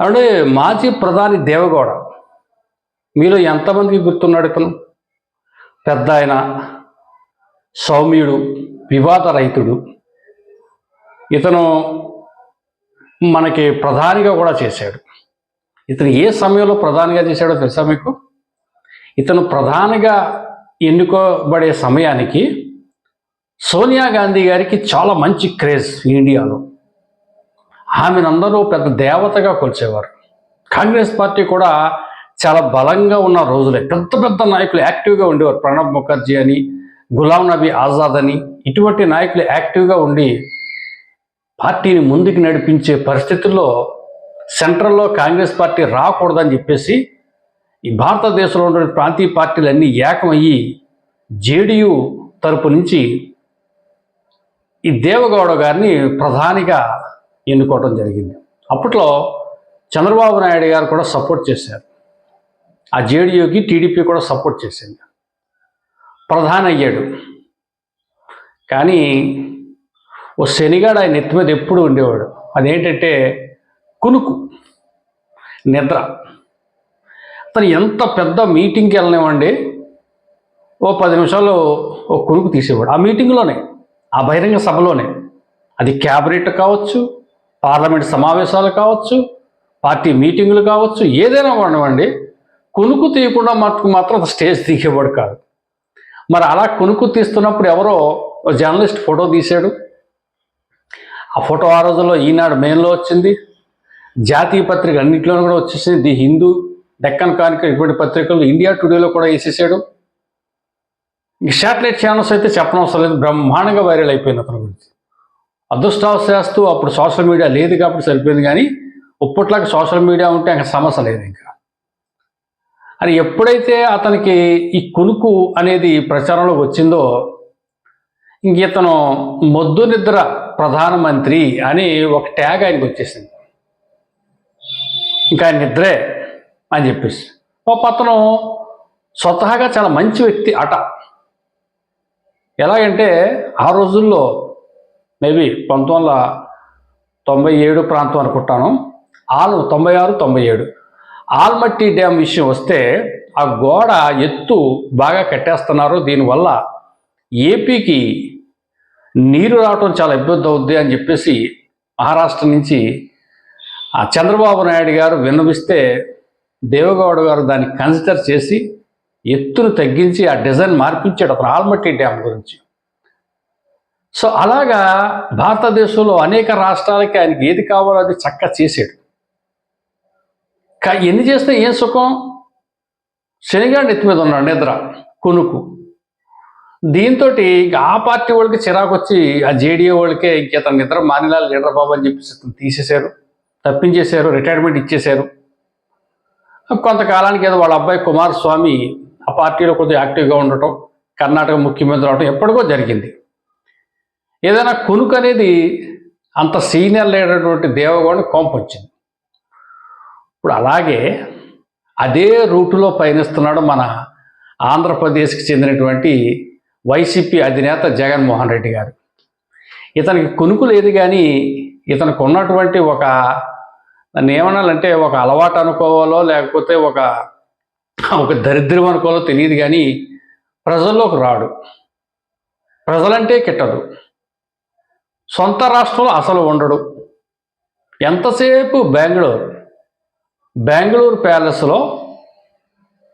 అంటే మాజీ ప్రధాని దేవగౌడ. మీలో ఎంతమందికి గుర్తున్నాడు ఇతను? పెద్ద ఆయన సౌమ్యుడు వివాద రైతుడు ఇతను మనకి ప్రధానిగా కూడా చేశాడు. ఇతను ఏ సమయంలో ప్రధానిగా చేశాడో తెలుసా మీకు? ఇతను ప్రధానిగా ఎన్నుకోబడే సమయానికి సోనియా గాంధీ గారికి చాలా మంచి క్రేజ్ ఇండియాలో. ఆమెనందరూ పెద్ద దేవతగా కొలిచేవారు. కాంగ్రెస్ పార్టీ కూడా చాలా బలంగా ఉన్న రోజులే. పెద్ద పెద్ద నాయకులు యాక్టివ్గా ఉండేవారు. ప్రణబ్ ముఖర్జీ అని గులాం నబీ ఆజాద్ అని. ఇటువంటి నాయకులు యాక్టివ్గా ఉండి పార్టీని ముందుకు నడిపించే పరిస్థితుల్లో సెంట్రల్లో కాంగ్రెస్ పార్టీ రాకూడదని చెప్పేసి ఈ భారతదేశంలో ఉన్న ప్రాంతీయ పార్టీలన్నీ ఏకమయ్యి జేడియు తరపు నుంచి ఈ దేవగౌడ గారిని ప్రధానిగా ఎన్నుకోవడం జరిగింది. అప్పట్లో చంద్రబాబు నాయుడు గారు కూడా సపోర్ట్ చేశారు. ఆ జేడీయూకి టీడీపీ కూడా సపోర్ట్ చేసింది. ప్రధాని అయ్యాడు. కానీ ఓ శనిగాడు ఆయన నెత్తి మీద ఎప్పుడు ఉండేవాడు. అదేంటంటే కునుకు నిద్ర. అతను ఎంత పెద్ద మీటింగ్కి వెళ్ళనివ్వండి ఓ పది నిమిషాలు ఓ కునుకు తీసేవాడు. ఆ మీటింగ్లోనే ఆ బహిరంగ సభలోనే. అది క్యాబినెట్ కావచ్చు పార్లమెంట్ సమావేశాలు కావచ్చు పార్టీ మీటింగులు కావచ్చు ఏదైనా ఉండవండి కొనుక్కు తీయకుండా మటుకు మాత్రం స్టేజ్ దిగేవాడు కాదు. మరి అలా కొనుక్కు తీస్తున్నప్పుడు ఎవరో ఓ జర్నలిస్ట్ ఫోటో తీశాడు. ఆ ఫోటో ఆ రోజుల్లో ఈనాడు మెయిన్లో వచ్చింది. జాతీయ పత్రిక అన్నింటిలోనూ కూడా వచ్చేసింది. ది హిందూ డెక్కన్ కానిక ఇటువంటి పత్రికలు ఇండియా టుడేలో కూడా వేసేసాడు. ఈ శాటిలైట్ ఛానల్స్ అయితే చెప్పనవసరం లేదు. బ్రహ్మాండంగా వైరల్ అయిపోయింది అతని గురించి. అదృష్టవశాస్తూ అప్పుడు సోషల్ మీడియా లేదు కాబట్టి సరిపోయింది కానీ ఇప్పట్లాగా సోషల్ మీడియా ఉంటే ఇంకా సమస్య లేదు ఇంకా. అని ఎప్పుడైతే అతనికి ఈ కునుకు అనేది ప్రచారంలోకి వచ్చిందో ఇంక ఇతను మొద్దు నిద్ర ప్రధానమంత్రి అని ఒక ట్యాగ్ ఆయనకు వచ్చేసింది. ఇంకా నిద్రే అని చెప్పేసి. ఒక అతను స్వతహాగా చాలా మంచి వ్యక్తి అట. ఎలాగంటే ఆ రోజుల్లో మేబీ పంతొమ్మిది వందల తొంభై ఏడు ప్రాంతం అనుకుంటాను. ఆల్ తొంభై ఆరు తొంభై ఏడు. ఆల్మట్టి డ్యామ్ విషయం వస్తే ఆ గోడ ఎత్తు బాగా కట్టేస్తున్నారు. దీనివల్ల ఏపీకి నీరు రావటం చాలా ఇబ్బంది అవుద్ది అని చెప్పేసి మహారాష్ట్ర నుంచి ఆ చంద్రబాబు నాయుడు గారు విన్నవిస్తే దేవగౌడ గారు దాన్ని కన్సిడర్ చేసి ఎత్తును తగ్గించి ఆ డిజైన్ మార్పించాడు అతను ఆల్మట్టి డ్యామ్ గురించి. సో అలాగా భారతదేశంలో అనేక రాష్ట్రాలకి ఆయనకి ఏది కావాలో అది చక్క చేసాడు ఎన్ని చేస్తే ఏం సుఖం? శనిగాడు ఎత్తి మీద ఉన్నాడు నిద్ర కొనుక్కు దీంతో ఆ పార్టీ వాళ్ళకి చిరాకు వచ్చి ఆ జేడీఏ వాళ్ళకే ఇంక ఇతను నిద్ర మానిలాల్ లీడర్ బాబు అని చెప్పేసి తీసేశారు తప్పించేశారు రిటైర్మెంట్ ఇచ్చేశారు. కొంతకాలానికి ఏదో వాళ్ళ అబ్బాయి కుమారస్వామి ఆ పార్టీలో కొద్దిగా యాక్టివ్గా ఉండటం కర్ణాటక ముఖ్యమంత్రి అవటం ఎప్పటికో జరిగింది. ఏదైనా కొనుక అనేది అంత సీనియర్ లేనటువంటి దేవగౌడని కోంపొచ్చింది ఇప్పుడు అలాగే అదే రూటులో పయనిస్తున్నాడు మన ఆంధ్రప్రదేశ్కి చెందినటువంటి వైసీపీ అధినేత జగన్మోహన్ రెడ్డి గారు. ఇతనికి కొనుకు లేదు కానీ ఇతనికి ఉన్నటువంటి ఒక నియమనాలంటే ఏమనాలంటే ఒక అలవాటు అనుకోవాలో లేకపోతే ఒక ఒక దరిద్రం అనుకోవాలో తెలియదు కానీ ప్రజల్లోకి రాడు. ప్రజలంటే కిట్టదు. సొంత రాష్ట్రంలో అసలు ఉండడు. ఎంతసేపు బెంగళూరు? బెంగళూరు ప్యాలెస్లో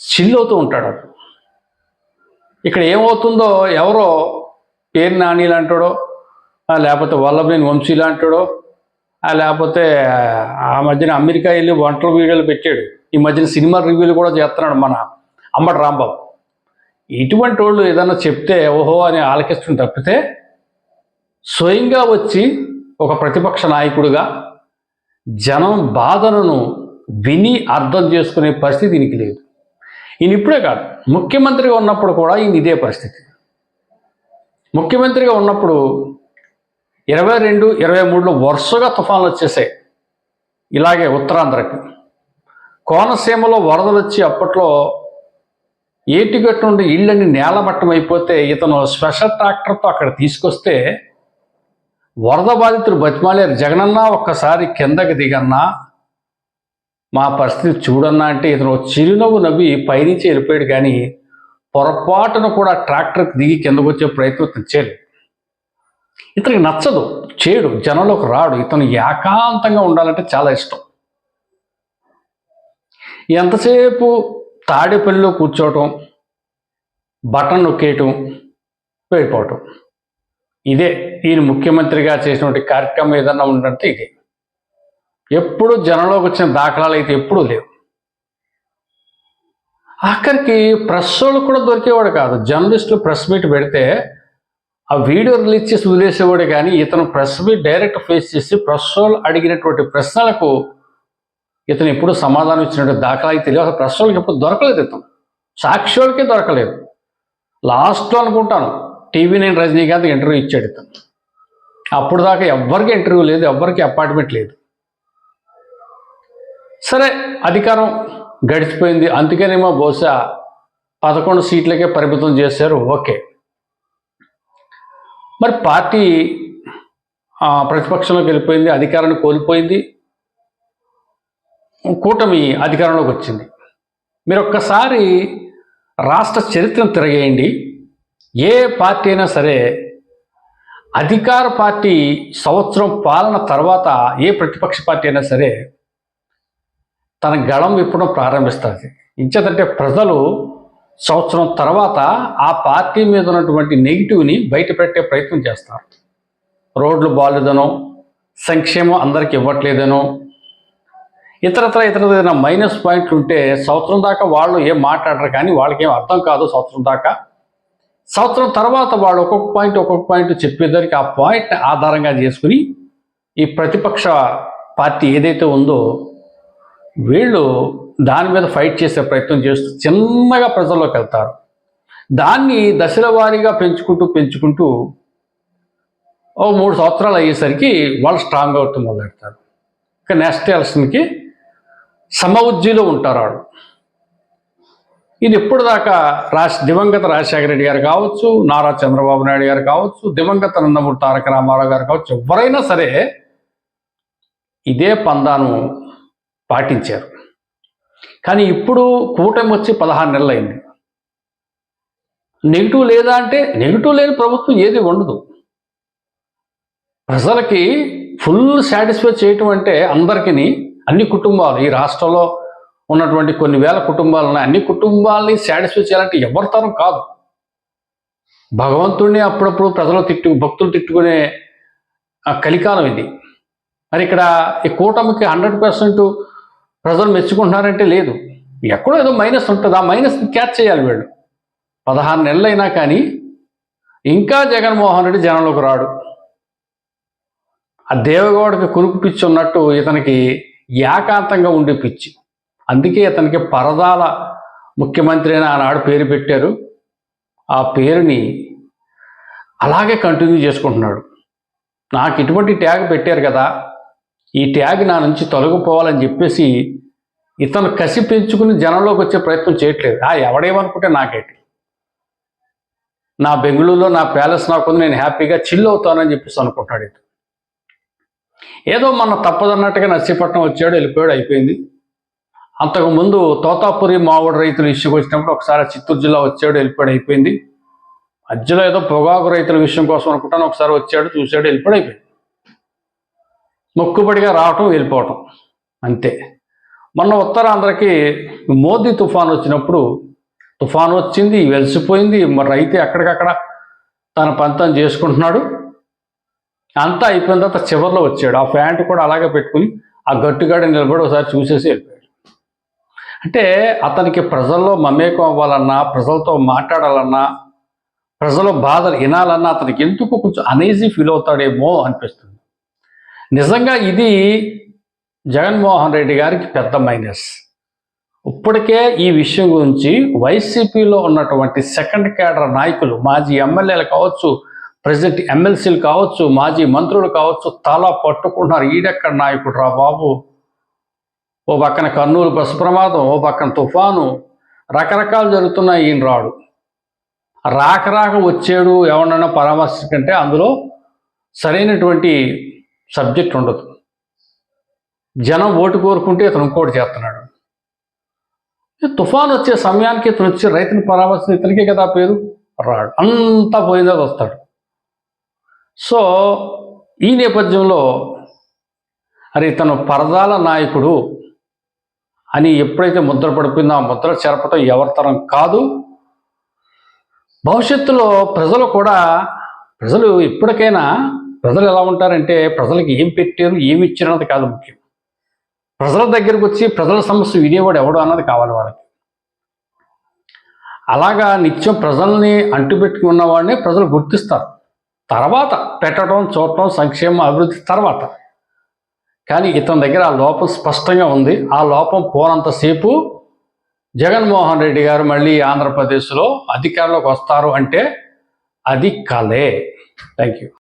చిల్లవుతూ ఉంటాడు ఇక్కడ ఏమవుతుందో ఎవరో పేరు నాని లాంటాడో లేకపోతే వల్లభనేని వంశీ లాంటాడో లేకపోతే ఆ మధ్యన అమెరికా వెళ్ళి వంటల వీడియోలు పెట్టాడు. ఈ మధ్యన సినిమా రివ్యూలు కూడా చేస్తున్నాడు మన అమ్మటి రాంబాబు. ఇటువంటి వాళ్ళు ఏదైనా చెప్తే ఓహో అని ఆలకిస్తుంది తప్పితే స్వయంగా వచ్చి ఒక ప్రతిపక్ష నాయకుడిగా జనం బాధలను విని అర్థం చేసుకునే పరిస్థితి దీనికి లేదు. ఈయన ఇప్పుడే కాదు ముఖ్యమంత్రిగా ఉన్నప్పుడు కూడా ఈయన ఇదే పరిస్థితి. ముఖ్యమంత్రిగా ఉన్నప్పుడు ఇరవై రెండు ఇరవై మూడులో వరుసగా తుఫాన్లు వచ్చేసాయి. ఇలాగే ఉత్తరాంధ్రకి. కోనసీమలో వరదలు వచ్చి అప్పట్లో ఏటిగట్టు నుండి ఇళ్ళని నేలమట్టం అయిపోతే ఇతను స్పెషల్ ట్రాక్టర్తో అక్కడ తీసుకొస్తే వరద బాధితులు బతిమాలేరు. జగనన్న ఒక్కసారి కిందకి దిగన్నా మా పరిస్థితి చూడన్నా అంటే ఇతను చిరునవ్వు నవ్వి పైనుంచి వెళ్ళిపోయాడు కానీ పొరపాటున కూడా ట్రాక్టర్కి దిగి కిందకు వచ్చే ప్రయత్నం ఇతను చేయలేదు. ఇతనికి నచ్చదు చేయడు జనంలోకి రాడు. ఇతను ఏకాంతంగా ఉండాలంటే చాలా ఇష్టం. ఎంతసేపు తాడేపల్లిలో కూర్చోవటం బటన్ నొక్కేయటం వెళ్ళిపోవటం. ఇదే ఈయన ముఖ్యమంత్రిగా చేసినటువంటి కార్యక్రమం ఏదన్నా ఉందంటే ఇదే. ఎప్పుడు జనంలోకి వచ్చిన దాఖలాలు అయితే ఎప్పుడూ లేవు. ఆఖరికి ప్రెస్ వాళ్ళు కూడా దొరికేవాడు కాదు. జర్నలిస్టులు ప్రెస్ మీట్ పెడితే ఆ వీడియో రిలీజ్ చేసి వదిలేసేవాడు కానీ ఇతను ప్రెస్ మీట్ డైరెక్ట్ ఫేస్ చేసి ప్రెస్ వాళ్ళు అడిగినటువంటి ప్రశ్నలకు ఇతను ఎప్పుడు సమాధానం ఇచ్చినట్టు దాఖలా అయితే తెలియదు అసలు ప్రెస్ వాళ్ళకి ఎప్పుడు దొరకలేదు ఇతను. సాక్షి వాళ్ళకే దొరకలేదు. లాస్ట్లో అనుకుంటాను. టీవీ నైన్ రజనీకాంత్ ఇంటర్వ్యూ ఇచ్చాడు ఇతను. అప్పుడు దాకా ఎవ్వరికి ఇంటర్వ్యూ లేదు ఎవ్వరికి అపార్ట్మెంట్ లేదు. సరే అధికారం గడిచిపోయింది. అందుకనేమో బహుశా పదకొండు సీట్లకే పరిమితం చేశారు. ఓకే. మరి పార్టీ ప్రతిపక్షంలోకి వెళ్ళిపోయింది అధికారాన్ని కోల్పోయింది. కూటమి అధికారంలోకి వచ్చింది. మీరు ఒక్కసారి రాష్ట్ర చరిత్రను తిరగేయండి. ఏ పార్టీ అయినా సరే అధికార పార్టీ సంవత్సరం పాలన తర్వాత ఏ ప్రతిపక్ష పార్టీ అయినా సరే తన గళం విప్పడం ప్రారంభిస్తుంది. ఇంచేదంటే ప్రజలు సంవత్సరం తర్వాత ఆ పార్టీ మీద ఉన్నటువంటి నెగిటివ్ని బయటపెట్టే ప్రయత్నం చేస్తారు. రోడ్లు బాగాలేదనో సంక్షేమం అందరికి ఇవ్వట్లేదనో ఇతరత్ర ఇతర ఏదైనా మైనస్ పాయింట్లు ఉంటే సంవత్సరం దాకా వాళ్ళు ఏం మాట్లాడరు కానీ వాళ్ళకి ఏం అర్థం కాదు సంవత్సరం దాకా. సంవత్సరం తర్వాత వాళ్ళు ఒక్కొక్క పాయింట్ ఒక్కొక్క పాయింట్ చెప్పేదానికి ఆ పాయింట్ ఆధారంగా చేసుకుని ఈ ప్రతిపక్ష పార్టీ ఏదైతే ఉందో వీళ్ళు దాని మీద ఫైట్ చేసే ప్రయత్నం చేస్తూ చిన్నగా ప్రజల్లోకి వెళ్తారు. దాన్ని దశల వారీగా పెంచుకుంటూ పెంచుకుంటూ ఓ మూడు సంవత్సరాలు అయ్యేసరికి వాళ్ళు స్ట్రాంగ్ అవుతూ మొదలెడతారు. ఇక నెక్స్ట్ ఎలక్షన్కి సమవుజ్జీలో ఉంటారు వాళ్ళు. ఇది ఇప్పుడు దాకా రాజ్ దివంగత రాజశేఖర రెడ్డి గారు కావచ్చు నారా చంద్రబాబు నాయుడు గారు కావచ్చు దివంగత నందమూరి తారక రామారావు గారు కావచ్చు ఎవరైనా సరే ఇదే పందాను పాటించారు. కానీ ఇప్పుడు కూటమి వచ్చి పదహారు నెలలైంది. నెగిటివ్ లేదా అంటే నెగిటివ్ లేని ప్రభుత్వం ఏది ఉండదు. ప్రజలకి ఫుల్ సాటిస్ఫై చేయటం అంటే అందరికీ అన్ని కుటుంబాలు ఈ రాష్ట్రంలో ఉన్నటువంటి కొన్ని వేల కుటుంబాలు ఉన్నాయి. అన్ని కుటుంబాలని సాటిస్ఫై చేయాలంటే ఎవరితరం కాదు. భగవంతుడిని అప్పుడప్పుడు ప్రజలు తిట్టు భక్తులు తిట్టుకునే ఆ కలికాలం ఇది. మరి ఇక్కడ ఈ కూటమికి హండ్రెడ్ పర్సెంట్ ప్రజలు మెచ్చుకుంటున్నారంటే లేదు. ఎక్కడో ఏదో మైనస్ ఉంటుంది. ఆ మైనస్ని క్యాచ్ చేయాలి వీళ్ళు. పదహారు నెలలు అయినా కానీ ఇంకా జగన్మోహన్ రెడ్డి జనంలోకి రాడు. ఆ దేవగౌడకి కురుకు పిచ్చి ఉన్నట్టు ఇతనికి ఏకాంతంగా ఉండే పిచ్చి. అందుకే ఇతనికి పరదాల ముఖ్యమంత్రి అని ఆనాడు పేరు పెట్టారు. ఆ పేరుని అలాగే కంటిన్యూ చేసుకుంటున్నాడు. నాకు ఇటువంటి ట్యాగ్ పెట్టారు కదా ఈ ట్యాగ్ నా నుంచి తొలగిపోవాలని చెప్పేసి ఇతను కసి పెంచుకుని జనంలోకి వచ్చే ప్రయత్నం చేయట్లేదు. ఆ ఎవడేమనుకుంటే నాకేంటి నా బెంగళూరులో నా ప్యాలెస్ నాకుంది నేను హ్యాపీగా చిల్ అవుతానని చెప్పేసి అనుకుంటాడు ఇతను. ఏదో మన తప్పదన్నట్టుగా నర్సీపట్నం వచ్చాడు వెళ్ళిపోయాడు అయిపోయింది. అంతకుముందు తోతాపురి మామిడి రైతుల ఇష్యూకి వచ్చినప్పుడు ఒకసారి చిత్తూరు జిల్లా వచ్చాడు వెళ్ళిపోయాడు అయిపోయింది. మధ్యలో ఏదో పొగాకు రైతుల విషయం కోసం అనుకుంటాను ఒకసారి వచ్చాడు చూశాడు వెళ్ళిపోయాడు అయిపోయింది. మొక్కుబడిగా రావటం వెళ్ళిపోవటం అంతే. మొన్న ఉత్తరాంధ్రకి మోదీ తుఫాన్ వచ్చినప్పుడు తుఫాన్ వచ్చింది వెలిసిపోయింది మరి రైతు ఎక్కడికక్కడ తన పంతం చేసుకుంటున్నాడు. అంతా అయిపోయిన తర్వాత చివరిలో వచ్చాడు. ఆ ప్యాంటు కూడా అలాగే పెట్టుకుని ఆ గట్టుగాడి నిలబడి ఒకసారి చూసేసి వెళ్ళిపోయాడు. అంటే అతనికి ప్రజల్లో మమేకం అవ్వాలన్నా ప్రజలతో మాట్లాడాలన్నా ప్రజల బాధలు వినాలన్నా అతనికి ఎందుకు కొంచెం అనేజీ ఫీల్ అవుతాడేమో అనిపిస్తుంది. నిజంగా ఇది జగన్మోహన్ రెడ్డి గారికి పెద్ద మైనస్ ఇప్పటికే ఈ విషయం గురించి వైసీపీలో ఉన్నటువంటి సెకండ్ క్యాడర్ నాయకులు మాజీ ఎమ్మెల్యేలు కావచ్చు ప్రజెంట్ ఎమ్మెల్సీలు కావచ్చు మాజీ మంత్రులు కావచ్చు తలా పట్టుకుంటున్నారు. ఈడెక్కడ నాయకుడు రా బాబు? ఓ పక్కన కర్నూలు బస్సు ప్రమాదం ఓ పక్కన తుఫాను రకరకాలు జరుగుతున్నాయి ఈయన రాడు. రాక రాక వచ్చాడు ఎవరినైనా పరామర్శకంటే అందులో సరైనటువంటి సబ్జెక్ట్ ఉండదు. జనం ఓటు కోరుకుంటే ఇతను ఇంకోటి చేస్తున్నాడు. తుఫాన్ వచ్చే సమయానికి ఇతను వచ్చి రైతుని పరామర్శం ఇతనికే కదా పేరు? రాడు. అంతా పోయిందో వస్తాడు. సో ఈ నేపథ్యంలో అరే ఇతను పరదాల నాయకుడు అని ఎప్పుడైతే ముద్ర పడిపోయిందో ఆ ముద్ర చెరపటం ఎవరితరం కాదు. భవిష్యత్తులో ప్రజలు కూడా ప్రజలు ఎప్పటికైనా ప్రజలు ఎలా ఉంటారంటే ప్రజలకు ఏం పెట్టారు ఏమి ఇచ్చారు అన్నది కాదు ముఖ్యం. ప్రజల దగ్గరకు వచ్చి ప్రజల సమస్య వినేవాడు ఎవడు అన్నది కావాలి వాళ్ళకి. అలాగా నిత్యం ప్రజల్ని అంటుపెట్టుకుని ఉన్నవాడిని ప్రజలు గుర్తిస్తారు. తర్వాత పెట్టడం చూడటం సంక్షేమ అభివృద్ధి తర్వాత. కానీ ఇతని దగ్గర ఆ లోపం స్పష్టంగా ఉంది. ఆ లోపం పోనంతసేపు జగన్మోహన్ రెడ్డి గారు మళ్ళీ ఆంధ్రప్రదేశ్లో అధికారంలోకి వస్తారు అంటే అది కలే. Thank you